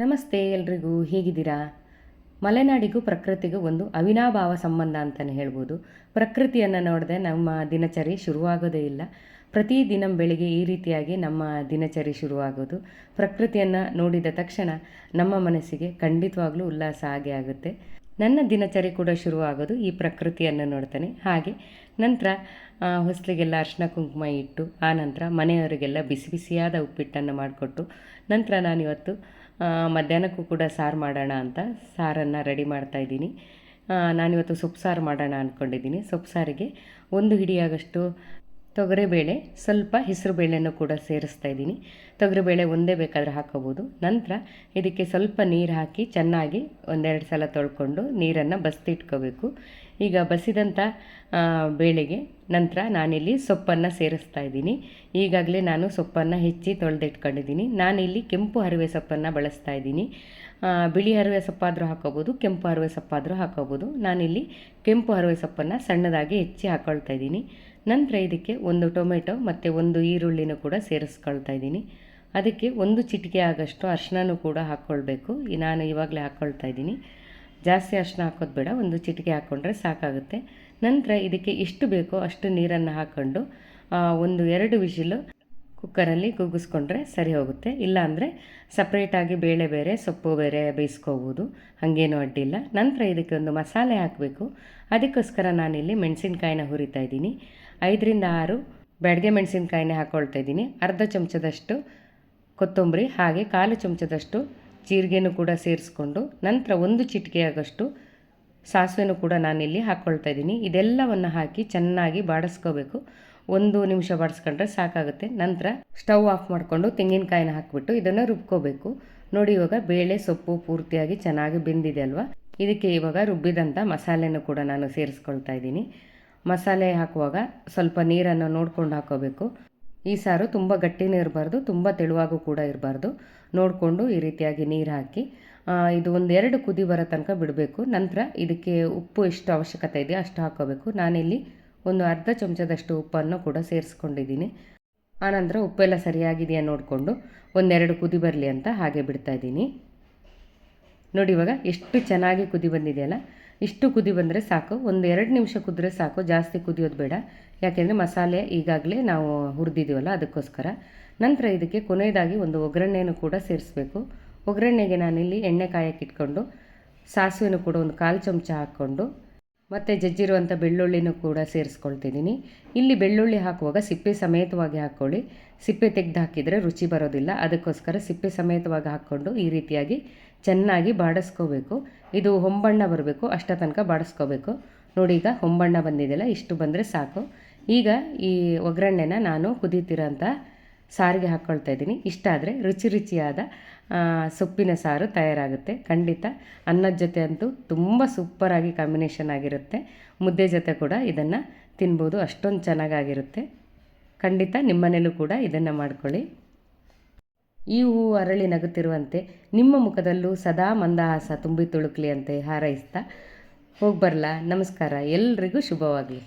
ನಮಸ್ತೆ ಎಲ್ರಿಗೂ, ಹೇಗಿದ್ದೀರಾ? ಮಲೆನಾಡಿಗೂ ಪ್ರಕೃತಿಗೂ ಒಂದು ಅವಿನಾಭಾವ ಸಂಬಂಧ ಅಂತಲೇ ಹೇಳ್ಬೋದು. ಪ್ರಕೃತಿಯನ್ನು ನೋಡದೆ ನಮ್ಮ ದಿನಚರಿ ಶುರುವಾಗೋದೇ ಇಲ್ಲ. ಪ್ರತಿ ದಿನ ಬೆಳಿಗ್ಗೆ ಈ ರೀತಿಯಾಗಿ ನಮ್ಮ ದಿನಚರಿ ಶುರುವಾಗೋದು. ಪ್ರಕೃತಿಯನ್ನು ನೋಡಿದ ತಕ್ಷಣ ನಮ್ಮ ಮನಸ್ಸಿಗೆ ಖಂಡಿತವಾಗ್ಲೂ ಉಲ್ಲಾಸ ಆಗೇ ಆಗುತ್ತೆ. ನನ್ನ ದಿನಚರಿ ಕೂಡ ಶುರುವಾಗೋದು ಈ ಪ್ರಕೃತಿಯನ್ನು ನೋಡ್ತಾನೆ. ಹಾಗೆ ನಂತರ ಹೊಸಲಿಗೆಲ್ಲ ಅರ್ಶಿನ ಕುಂಕುಮ ಇಟ್ಟು, ಆ ನಂತರ ಮನೆಯವರಿಗೆಲ್ಲ ಬಿಸಿ ಬಿಸಿಯಾದ ಉಪ್ಪಿಟ್ಟನ್ನು ಮಾಡಿಕೊಟ್ಟು, ನಂತರ ನಾನಿವತ್ತು ಮಧ್ಯಾಹ್ನಕ್ಕೂ ಕೂಡ ಸಾರು ಮಾಡೋಣ ಅಂತ ಸಾರನ್ನು ರೆಡಿ ಮಾಡ್ತಾ ಇದ್ದೀನಿ. ನಾನಿವತ್ತು ಸೊಪ್ಪು ಸಾರು ಮಾಡೋಣ ಅಂದ್ಕೊಂಡಿದ್ದೀನಿ ಸೊಪ್ಪು ಸಾರಿಗೆ ಒಂದು ಹಿಡಿಯಾಗಷ್ಟು ತೊಗರಿಬೇಳೆ, ಸ್ವಲ್ಪ ಹೆಸರು ಬೇಳೆನೂ ಕೂಡ ಸೇರಿಸ್ತಾ ಇದ್ದೀನಿ. ತೊಗರಿಬೇಳೆ ಒಂದೇ ಬೇಕಾದರೆ ಹಾಕೋಬೋದು ನಂತರ ಇದಕ್ಕೆ ಸ್ವಲ್ಪ ನೀರು ಹಾಕಿ ಚೆನ್ನಾಗಿ ಒಂದೆರಡು ಸಲ ತೊಳ್ಕೊಂಡು ನೀರನ್ನು ಬಸ್ತಿಟ್ಕೋಬೇಕು. ಈಗ ಬಸಿದಂಥ ಬೇಳೆಗೆ ನಂತರ ನಾನಿಲ್ಲಿ ಸೊಪ್ಪನ್ನು ಸೇರಿಸ್ತಾ ಇದ್ದೀನಿ. ಈಗಾಗಲೇ ನಾನು ಸೊಪ್ಪನ್ನು ಹೆಚ್ಚಿ ತೊಳೆದಿಟ್ಕೊಂಡಿದ್ದೀನಿ. ನಾನಿಲ್ಲಿ ಕೆಂಪು ಹರಿವೆ ಸೊಪ್ಪನ್ನು ಬಳಸ್ತಾ ಇದ್ದೀನಿ. ಬಿಳಿ ಹರಿವೆ ಸೊಪ್ಪಾದರೂ ಹಾಕೋಬೋದು ಕೆಂಪು ಹರಿವೆ ಸೊಪ್ಪಾದರೂ ಹಾಕೋಬೋದು ನಾನಿಲ್ಲಿ ಕೆಂಪು ಹರಿವೆ ಸೊಪ್ಪನ್ನು ಸಣ್ಣದಾಗಿ ಹೆಚ್ಚಿ ಹಾಕ್ಕೊಳ್ತಾ ಇದ್ದೀನಿ. ನಂತರ ಇದಕ್ಕೆ ಒಂದು ಟೊಮೆಟೊ ಮತ್ತು ಒಂದು ಈರುಳ್ಳಿನೂ ಕೂಡ ಸೇರಿಸ್ಕೊಳ್ತಾ ಇದ್ದೀನಿ. ಅದಕ್ಕೆ ಒಂದು ಚಿಟಿಕೆ ಆಗೋಷ್ಟು ಅರ್ಶಿನೂ ಕೂಡ ಹಾಕ್ಕೊಳ್ಬೇಕು. ನಾನು ಇವಾಗಲೇ ಹಾಕ್ಕೊಳ್ತಾ ಇದ್ದೀನಿ. ಜಾಸ್ತಿ ಅರ್ಶಿನ ಹಾಕೋದು ಬೇಡ, ಒಂದು ಚಿಟಿಕೆ ಹಾಕ್ಕೊಂಡ್ರೆ ಸಾಕಾಗುತ್ತೆ. ನಂತರ ಇದಕ್ಕೆ ಎಷ್ಟು ಬೇಕೋ ಅಷ್ಟು ನೀರನ್ನು ಹಾಕ್ಕೊಂಡು ಒಂದು ಎರಡು ವಿಶಿಲು ಕುಕ್ಕರಲ್ಲಿ ಕೂಗಿಸ್ಕೊಂಡ್ರೆ ಸರಿ ಹೋಗುತ್ತೆ. ಇಲ್ಲಾಂದರೆ ಸಪ್ರೇಟಾಗಿ ಬೇಳೆ ಬೇರೆ, ಸೊಪ್ಪು ಬೇರೆ ಬೇಯಿಸ್ಕೋಬೋದು. ಹಾಗೇನೂ ಅಡ್ಡಿಲ್ಲ. ನಂತರ ಇದಕ್ಕೆ ಒಂದು ಮಸಾಲೆ ಹಾಕಬೇಕು. ಅದಕ್ಕೋಸ್ಕರ ನಾನಿಲ್ಲಿ ಮೆಣಸಿನ್ಕಾಯಿನ ಹುರಿತಾ ಇದ್ದೀನಿ. ಐದರಿಂದ ಆರು ಬ್ಯಾಡಗೆ ಮೆಣಸಿನ್ಕಾಯಿನೇ ಹಾಕ್ಕೊಳ್ತಾ ಇದ್ದೀನಿ. ಅರ್ಧ ಚಮಚದಷ್ಟು ಕೊತ್ತಂಬರಿ, ಹಾಗೆ ಕಾಲು ಚಮಚದಷ್ಟು ಜೀರಿಗೆನೂ ಕೂಡ ಸೇರಿಸ್ಕೊಂಡು, ನಂತರ ಒಂದು ಚಿಟಿಕೆಯಾಗಷ್ಟು ಸಾಸಿವೆನೂ ಕೂಡ ನಾನಿಲ್ಲಿ ಹಾಕ್ಕೊಳ್ತಾ ಇದ್ದೀನಿ. ಇದೆಲ್ಲವನ್ನು ಹಾಕಿ ಚೆನ್ನಾಗಿ ಬಾಡಿಸ್ಕೋಬೇಕು. ಒಂದು ನಿಮಿಷ ಬಾಡಿಸ್ಕೊಂಡ್ರೆ ಸಾಕಾಗುತ್ತೆ. ನಂತರ ಸ್ಟವ್ ಆಫ್ ಮಾಡಿಕೊಂಡು ತೆಂಗಿನಕಾಯಿನ ಹಾಕಿಬಿಟ್ಟು ಇದನ್ನು ರುಬ್ಕೋಬೇಕು. ನೋಡಿ ಇವಾಗ ಬೇಳೆ ಸೊಪ್ಪು ಪೂರ್ತಿಯಾಗಿ ಚೆನ್ನಾಗಿ ಬೆಂದಿದೆ ಅಲ್ವಾ? ಇದಕ್ಕೆ ಇವಾಗ ರುಬ್ಬಿದಂಥ ಮಸಾಲೆನೂ ಕೂಡ ನಾನು ಸೇರಿಸ್ಕೊಳ್ತಾ ಇದ್ದೀನಿ. ಮಸಾಲೆ ಹಾಕುವಾಗ ಸ್ವಲ್ಪ ನೀರನ್ನು ನೋಡ್ಕೊಂಡು ಹಾಕೋಬೇಕು. ಈ ಸಾರು ತುಂಬ ಗಟ್ಟಿನೂ ಇರಬಾರ್ದು ತುಂಬ ತೆಳುವಾಗೂ ಕೂಡ ಇರಬಾರ್ದು. ನೋಡಿಕೊಂಡು ಈ ರೀತಿಯಾಗಿ ನೀರು ಹಾಕಿ ಇದು ಒಂದು ಎರಡು ಕುದಿ ಬರೋ ತನಕ ಬಿಡಬೇಕು. ನಂತರ ಇದಕ್ಕೆ ಉಪ್ಪು ಎಷ್ಟು ಅವಶ್ಯಕತೆ ಇದೆಯೋ ಅಷ್ಟು ಹಾಕೋಬೇಕು. ನಾನಿಲ್ಲಿ ಒಂದು ಅರ್ಧ ಚಮಚದಷ್ಟು ಉಪ್ಪನ್ನು ಕೂಡ ಸೇರಿಸ್ಕೊಂಡಿದ್ದೀನಿ. ಆನಂತರ ಉಪ್ಪೆಲ್ಲ ಸರಿಯಾಗಿದೆಯಾ ನೋಡಿಕೊಂಡು ಒಂದೆರಡು ಕುದಿ ಬರಲಿ ಅಂತ ಹಾಗೆ ಬಿಡ್ತಾ ಇದ್ದೀನಿ. ನೋಡಿ ಇವಾಗ ಎಷ್ಟು ಚೆನ್ನಾಗಿ ಕುದಿ ಬಂದಿದೆಯಲ್ಲ ಇಷ್ಟು ಕುದಿ ಬಂದರೆ ಸಾಕು. ಒಂದು ಎರಡು ನಿಮಿಷ ಕುದ್ರೆ ಸಾಕು. ಜಾಸ್ತಿ ಕುದಿಯೋದು ಬೇಡ. ಯಾಕೆಂದರೆ ಮಸಾಲೆ ಈಗಾಗಲೇ ನಾವು ಹುರಿದಿದ್ದೀವಲ್ಲ ಅದಕ್ಕೋಸ್ಕರ. ನಂತರ ಇದಕ್ಕೆ ಕೊನೆಯದಾಗಿ ಒಂದು ಒಗ್ಗರಣೆಯನ್ನು ಕೂಡ ಸೇರಿಸ್ಬೇಕು. ಒಗ್ಗರಣೆಗೆ ನಾನಿಲ್ಲಿ ಎಣ್ಣೆ ಕಾಯಕ್ಕೆ ಇಟ್ಕೊಂಡು, ಸಾಸಿವೆನೂ ಕೂಡ ಒಂದು ಕಾಲು ಚಮಚ ಹಾಕ್ಕೊಂಡು ಮತ್ತು ಜಜ್ಜಿರುವಂಥ ಬೆಳ್ಳುಳ್ಳಿನೂ ಕೂಡ ಸೇರಿಸ್ಕೊಳ್ತಿದ್ದೀನಿ. ಇಲ್ಲಿ ಬೆಳ್ಳುಳ್ಳಿ ಹಾಕುವಾಗ ಸಿಪ್ಪೆ ಸಮೇತವಾಗಿ ಹಾಕ್ಕೊಳ್ಳಿ. ಸಿಪ್ಪೆ ತೆಗೆದು ಹಾಕಿದರೆ ರುಚಿ ಬರೋದಿಲ್ಲ. ಅದಕ್ಕೋಸ್ಕರ ಸಿಪ್ಪೆ ಸಮೇತವಾಗಿ ಹಾಕ್ಕೊಂಡು ಈ ರೀತಿಯಾಗಿ ಚೆನ್ನಾಗಿ ಬಾಡಿಸ್ಕೋಬೇಕು. ಇದು ಹೊಂಬಣ್ಣ ಬರಬೇಕು. ಅಷ್ಟ ತನಕ ಬಾಡಿಸ್ಕೋಬೇಕು. ನೋಡಿ ಈಗ ಹೊಂಬಣ್ಣ ಬಂದಿದೆಯಲ್ಲ, ಇಷ್ಟು ಬಂದರೆ ಸಾಕು. ಈಗ ಈ ಒಗ್ಗರಣೆನ ನಾನು ಕುದೀತಿರೋಂಥ ಸಾರಿಗೆ ಹಾಕ್ಕೊಳ್ತಾ ಇದ್ದೀನಿ. ಇಷ್ಟ ಆದರೆ ರುಚಿ ರುಚಿಯಾದ ಸೊಪ್ಪಿನ ಸಾರು ತಯಾರಾಗುತ್ತೆ. ಖಂಡಿತ ಅನ್ನದ ಜೊತೆ ಅಂತೂ ತುಂಬ ಸೂಪರಾಗಿ ಕಾಂಬಿನೇಷನ್ ಆಗಿರುತ್ತೆ. ಮುದ್ದೆ ಜೊತೆ ಕೂಡ ಇದನ್ನು ತಿನ್ಬೋದು. ಅಷ್ಟೊಂದು ಚೆನ್ನಾಗಾಗಿರುತ್ತೆ. ಖಂಡಿತ ನಿಮ್ಮನೇಲೂ ಕೂಡ ಇದನ್ನು ಮಾಡ್ಕೊಳ್ಳಿ. ಈ ಹೂವು ಅರಳಿ ನಗುತ್ತಿರುವಂತೆ ನಿಮ್ಮ ಮುಖದಲ್ಲೂ ಸದಾ ಮಂದಹಾಸ ತುಂಬಿ ತುಳುಕ್ಲಿ ಅಂತೆ ಹಾರೈಸ್ತಾ ಹೋಗಿ ಬರಲಾ ನಮಸ್ಕಾರ. ಎಲ್ರಿಗೂ ಶುಭವಾಗಲಿ.